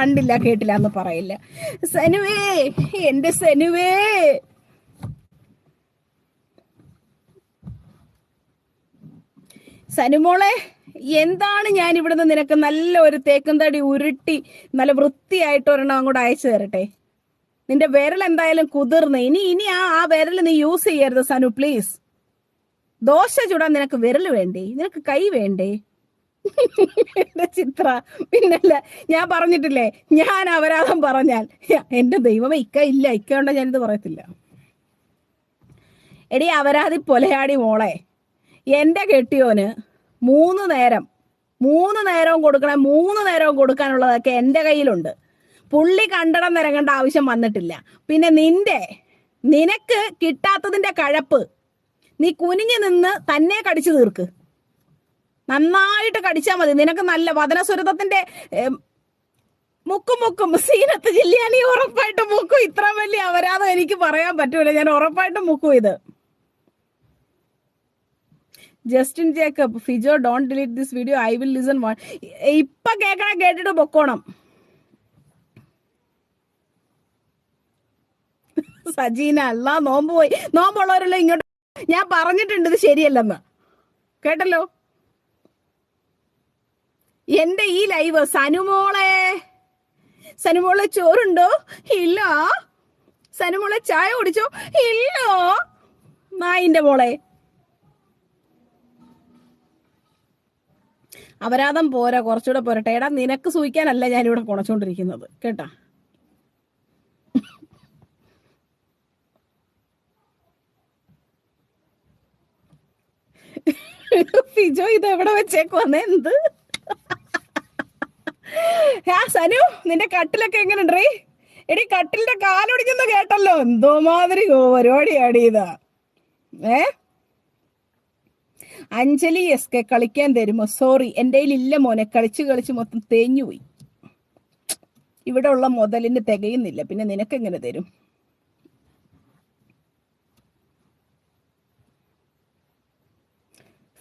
കണ്ടില്ല കേട്ടില്ല എന്ന് പറയില്ല. സനുവേ എന്റെ സനുവേ. സനുമോളെ എന്താണ് ഞാൻ ഇവിടുന്ന് നിനക്ക് നല്ല ഒരു തേക്കും തടി ഉരുട്ടി നല്ല വൃത്തിയായിട്ട് ഒരെണ്ണം അങ്ങോട്ട് അയച്ചു തരട്ടെ? നിന്റെ വിരൽ എന്തായാലും കുതിർന്ന്. ഇനി ഇനി ആ ആ വിരൽ നീ യൂസ് ചെയ്യരുത് സനു പ്ലീസ് ദോശ ചുടാൻ നിനക്ക് വിരൽ വേണ്ടേ? നിനക്ക് കൈ വേണ്ടേ? എന്റെ ചിത്ര. പിന്നല്ല ഞാൻ പറഞ്ഞിട്ടില്ലേ ഞാൻ അപരാധം പറഞ്ഞാൽ. എന്റെ ദൈവമേ ഇക്ക ഇല്ല ഇക്ക ഉണ്ടോ ഞാനിത് പറയത്തില്ല. എടി അപരാധി പൊലയാടി മോളെ. എന്റെ കെട്ടിയോന് മൂന്ന് നേരം മൂന്ന് നേരവും കൊടുക്കണ മൂന്ന് നേരവും കൊടുക്കാനുള്ളതൊക്കെ എന്റെ കയ്യിലുണ്ട്. പുള്ളി കണ്ടടം നിരങ്ങേണ്ട ആവശ്യം വന്നിട്ടില്ല. പിന്നെ നിന്റെ നിനക്ക് കിട്ടാത്തതിന്റെ കഴപ്പ് നീ കുനിഞ്ഞു നിന്ന് തന്നെ കടിച്ചു തീർക്ക്. നന്നായിട്ട് കടിച്ചാൽ മതി. നിനക്ക് നല്ല വദനസ്വരതത്തിന്റെ ഏം, മുക്കും മുക്കും സീനത്ത് ജില്ലിയാനി ഉറപ്പായിട്ട് മുക്കും. ഇത്ര വലിയ അപരാധം എനിക്ക് പറയാൻ പറ്റൂല. ഞാൻ ഉറപ്പായിട്ട് മുക്കും ഇത്. Justin Jacob Fijo don't delete this video I will listen one ഇപ്പൊ കേൾക്കണ കേട്ടിട്ട് പൊക്കോണം. സജീന അല്ല നോമ്പ് പോയി. നോമ്പുള്ളവരല്ലോ ഇങ്ങോട്ട് ഞാൻ പറഞ്ഞിട്ടുണ്ട് ഇത് ശരിയല്ലെന്ന്. കേട്ടല്ലോ? എന്റെ ഈ ലൈവ് സനുമോളെ. സനുമോളെ ചോറുണ്ടോ? ഇല്ല. സനുമോളെ ചായ കുടിച്ചോ? ഇല്ല. നായിന്റെ മോളെ. അപരാധം പോരാ കുറച്ചുകൂടെ പോരട്ടെ. എടാ നിനക്ക് സൂഹിക്കാനല്ല ഞാനിവിടെ പൊണച്ചോണ്ടിരിക്കുന്നത്. കേട്ടാ? ഫിജോ ഇത് എവിടെ വെച്ചേക്കുവന്നെ എന്ത് ആ സനു നിന്റെ കട്ടിലൊക്കെ എങ്ങനെയുണ്ടേ എടി കട്ടിലിന്റെ കാലൊടിഞ്ഞെന്ന് കേട്ടല്ലോ. എന്തോ മാതിരി പരിപാടിയാടി ഇതാ. ഏ? അഞ്ജലി എസ് കെ കളിക്കാൻ തരുമോ? സോറി എന്റെ ഇല്ല മോനെ. കളിച്ച് കളിച്ച് മൊത്തം തേഞ്ഞുപോയി. ഇവിടെ ഉള്ള മുതലിന് തികയുന്നില്ല. പിന്നെ നിനക്ക് എങ്ങനെ തരും?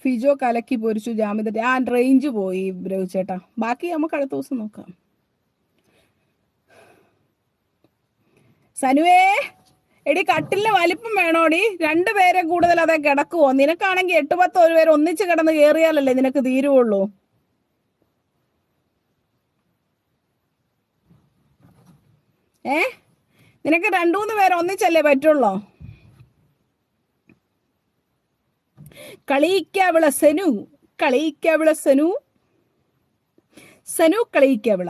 ഫിജോ കലക്കി പൊരിച്ചു ജാമ്യത്തിന്റെ ആ റേഞ്ച് പോയി ബ്രവ് ചേട്ടാ ബാക്കി നമുക്ക് അടുത്ത ദിവസം നോക്കാം. സനുവേ എടി കട്ടിലിന് വലിപ്പം വേണോടി. രണ്ടുപേരെ കൂടുതൽ അതെ കിടക്കുവോ? നിനക്കാണെങ്കിൽ എട്ട് പത്ത് ഒരു പേര് ഒന്നിച്ച് കിടന്ന് കയറിയാലല്ലേ നിനക്ക് തീരുവുള്ളൂ. ഏ? നിനക്ക് രണ്ടു മൂന്ന് പേര് ഒന്നിച്ചല്ലേ പറ്റുള്ളോ? കളിയിക്കാവിള സനു കളിയിക്കാവിള സനു. സനു കളിയിക്കാവിള.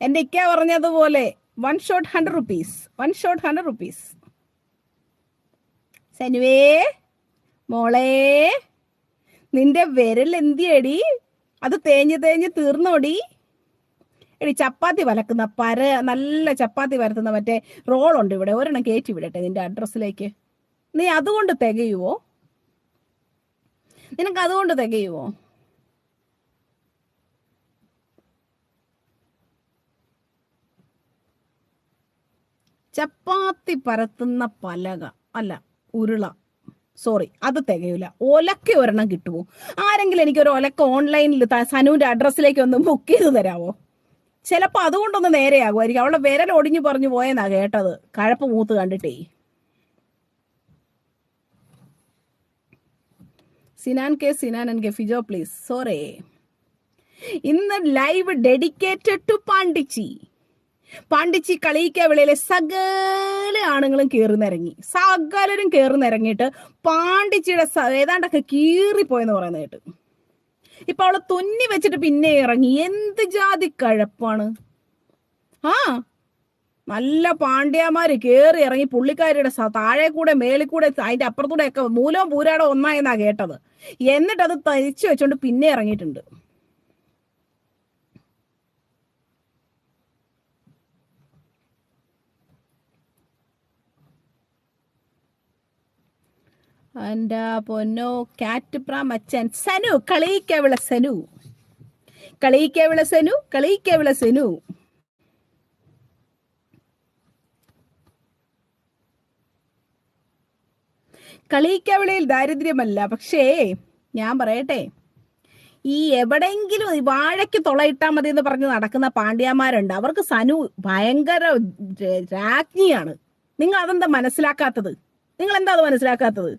എന്റെ ഇക്ക പറഞ്ഞതുപോലെ one shot hundred rupees one shot hundred rupees സനുവേ മോളെ നിന്റെ വിരൽ എന്തിയടി? അത് തേഞ്ഞ് തേഞ്ഞ് തീർന്നോടി. എടി ചപ്പാത്തി വലക്കുന്ന പര നല്ല ചപ്പാത്തി വരത്തുന്ന മറ്റേ റോളുണ്ട് ഇവിടെ. ഒരെണ്ണം കയറ്റി വിടട്ടെ നിന്റെ അഡ്രസ്സിലേക്ക് നീ അതുകൊണ്ട് തികയുവോ? നിനക്ക് അതുകൊണ്ട് തികയുവോ? ചപ്പാത്തി പരത്തുന്ന പലക അല്ല ഉരുള സോറി അത് തികയൂല. ഒലക്ക ഒരെണ്ണം കിട്ടുമോ ആരെങ്കിലും എനിക്ക് ഒരു ഒലക്ക ഓൺലൈനിൽ സനുവിന്റെ അഡ്രസ്സിലേക്ക് ഒന്ന് ബുക്ക് ചെയ്ത് തരാമോ ചിലപ്പോൾ അതുകൊണ്ടൊന്ന് നേരെയാകുമായിരിക്കും. അവളുടെ വിരൽ ഒടിഞ്ഞു പറഞ്ഞു പോയെന്നാ കേട്ടത്. കഴപ്പ് മൂത്ത് കണ്ടിട്ടേ. Sinan K Sinan and K Fijo please sorry ഇന്ന് ലൈവ് ഡെഡിക്കേറ്റഡ് ടു പാണ്ടിച്ചി പാണ്ടിച്ചി കളിയിക്കവിളയിലെ സകല ആണുങ്ങളും കയറുന്നിറങ്ങി സകലരും കയറുന്നിറങ്ങിയിട്ട് പാണ്ടിച്ചിയുടെ ഏതാണ്ടൊക്കെ കീറിപ്പോയെന്ന് പറയുന്നത് കേട്ട്. ഇപ്പൊ അവളെ തുന്നി വെച്ചിട്ട് പിന്നെ ഇറങ്ങി. എന്ത് ജാതി കഴപ്പാണ്? ആ നല്ല പാണ്ഡ്യമാര് കേറി ഇറങ്ങി പുള്ളിക്കാരിയുടെ താഴെ കൂടെ മേളിൽ കൂടെ അതിന്റെ അപ്പുറത്തൂടെ ഒക്കെ മൂലവും പൂരാടോ ഒന്നായെന്നാ കേട്ടത്. എന്നിട്ട് അത് തരിച്ചു വെച്ചോണ്ട് പിന്നെ ഇറങ്ങിയിട്ടുണ്ട്. എന്റെ പൊന്നോ? കാറ്റ് പ്രാം അച്ഛൻ സനു കളിയിക്കവിള സനു. കളിയിക്കവിള സനു കളിയിക്കവിള സനു. കളിയിക്കവിളയിൽ ദാരിദ്ര്യമല്ല. പക്ഷേ ഞാൻ പറയട്ടെ ഈ എവിടെങ്കിലും ഈ വാഴയ്ക്ക് തുളയിട്ടാൽ മതി എന്ന് പറഞ്ഞ് നടക്കുന്ന പാണ്ഡ്യന്മാരുണ്ട്. അവർക്ക് സനു ഭയങ്കര രാജ്ഞിയാണ്. നിങ്ങൾ അതെന്താ മനസ്സിലാക്കാത്തത്? നിങ്ങൾ എന്താ അത് മനസ്സിലാക്കാത്തത്?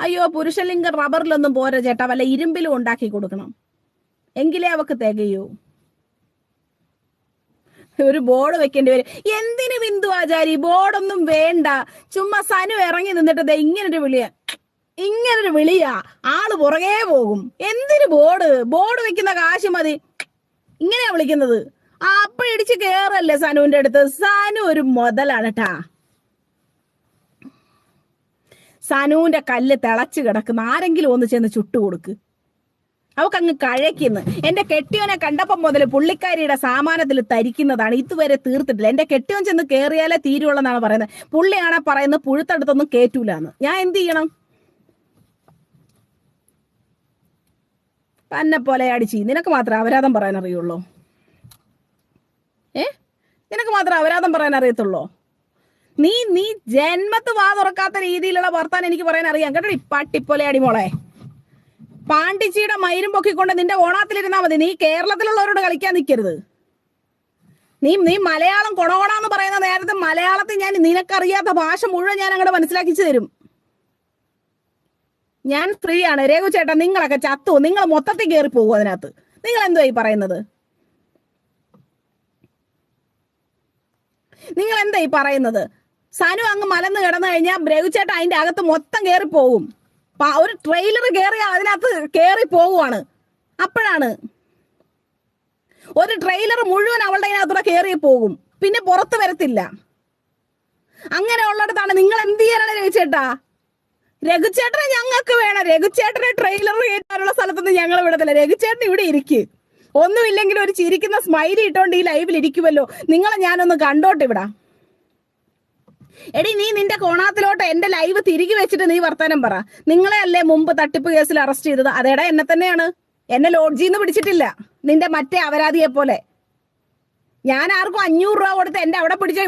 അയ്യോ പുരുഷലിംഗം റബ്ബറിലൊന്നും പോരാ ചേട്ടാ. വല്ല ഇരുമ്പിലും ഉണ്ടാക്കി കൊടുക്കണം. എങ്കിലേ അവക്ക് തികയൂ. ഒരു ബോർഡ് വെക്കേണ്ടി വരും. എന്തിന് ബിന്ദു ആചാരി? ബോർഡൊന്നും വേണ്ട. ചുമ്മാ സനു ഇറങ്ങി നിന്നിട്ട് ഇങ്ങനൊരു വിളിയാ. ഇങ്ങനൊരു വിളിയാ. ആൾ പുറകെ പോകും. എന്തിന് ബോർഡ്? ബോർഡ് വെക്കുന്ന കാശ് മതി. ഇങ്ങനെയാ വിളിക്കുന്നത്. ആ അപ്പ ഇടിച്ച് കേറല്ലേ സനുവിന്റെ അടുത്ത്. സനു ഒരു മുതലാണ് ട്ടാ. സനുവിന്റെ കല്ല് തിളച്ചു കിടക്കുന്ന. ആരെങ്കിലും ഒന്ന് ചെന്ന് ചുട്ടു കൊടുക്ക് അവക്കങ്ങ് കഴയ്ക്കുന്നു. എന്റെ കെട്ടിയോനെ കണ്ടപ്പം മുതൽ പുള്ളിക്കാരിയുടെ സാമാനത്തിൽ തരിക്കുന്നതാണ്. ഇതുവരെ തീർത്തിട്ടില്ല. എന്റെ കെട്ടിയോൻ ചെന്ന് കേറിയാലേ തീരുള്ളെന്നാണ് പറയുന്നത്. പുള്ളിയാണെ പറയുന്നത് പുഴുത്തടുത്തൊന്നും കേറ്റൂല എന്ന് ഞാൻ എന്ത് ചെയ്യണം? തന്നെ പോലെ അടിച്ച്. നിനക്ക് മാത്രം അപരാധം പറയാൻ അറിയുള്ളൂ. ഏ? നിനക്ക് മാത്രം അപരാധം പറയാൻ അറിയത്തുള്ളൂ. നീ നീ ജന്മത്ത് വാ തുറക്കാത്ത രീതിയിലുള്ള വർത്താനം എനിക്ക് പറയാൻ അറിയാം. കേട്ടോ ഈ പട്ടിപ്പോലെ അടിമോളെ പാണ്ടിച്ചിയുടെ മൈരും പൊക്കിക്കൊണ്ട് നിന്റെ ഓണാത്തിലിരുന്നാ മതി. നീ കേരളത്തിലുള്ളവരോട് കളിക്കാൻ നിൽക്കരുത് നീ നീ മലയാളം കൊണകൊണാന്ന് പറയുന്ന നേരത്തെ മലയാളത്തിൽ ഞാൻ നിനക്കറിയാത്ത ഭാഷ മുഴുവൻ ഞാൻ അങ്ങോട്ട് മനസ്സിലാക്കിച്ചു തരും. ഞാൻ ഫ്രീ ആണ് രഘു ചേട്ടാ നിങ്ങളൊക്കെ ചത്തു. നിങ്ങൾ മൊത്തത്തിൽ കയറി പോകും അതിനകത്ത്. നിങ്ങൾ എന്തോ ഈ പറയുന്നത്? നിങ്ങൾ എന്താ ഈ പറയുന്നത്? സനു അങ്ങ് മലന്ന് കിടന്നു കഴിഞ്ഞാൽ രഘുചേട്ട അതിന്റെ അകത്ത് മൊത്തം കയറി പോകും. ഒരു ട്രെയിലർ കയറി അതിനകത്ത് കയറി പോവുകയാണ് അപ്പോഴാണ് ഒരു ട്രെയിലർ മുഴുവൻ അവളുടെ അതിനകത്തൂടെ കയറി പോകും. പിന്നെ പുറത്ത് വരത്തില്ല. അങ്ങനെ ഉള്ളിടത്താണ് നിങ്ങൾ എന്ത് ചെയ്യാനാണ് രഘുചേട്ടാ? രഘുചേട്ടനെ ഞങ്ങൾക്ക് വേണം. രഘുചേട്ടനെ ട്രെയിലർ കയറ്റാനുള്ള സ്ഥലത്തൊന്നും ഞങ്ങൾ വിടത്തില്ല. രഘുചേട്ടൻ ഇവിടെ ഇരിക്ക്. ഒന്നുമില്ലെങ്കിലും ഒരു ചിരിക്കുന്ന സ്മൈലി ഇട്ടോണ്ട് ഈ ലൈവിൽ ഇരിക്കുമല്ലോ നിങ്ങളെ ഞാനൊന്ന് കണ്ടോട്ടെ ഇവിടെ. എടി നീ നിന്റെ കോണാത്തിലോട്ട് എന്റെ ലൈവ് തിരികെ വെച്ചിട്ട് നീ വർത്താനം പറ. നിങ്ങളെ അല്ലേ മുമ്പ് തട്ടിപ്പ് കേസിൽ അറസ്റ്റ് ചെയ്തത്? അതേടാ എന്നെ തന്നെയാണ്. എന്നെ ലോഡ്ജിന്ന് പിടിച്ചിട്ടില്ല. നിന്റെ മറ്റേ അപരാധിയെ പോലെ ഞാൻ ആർക്കും അഞ്ഞൂറ് രൂപ കൊടുത്ത് എന്റെ അവിടെ പിടിച്ച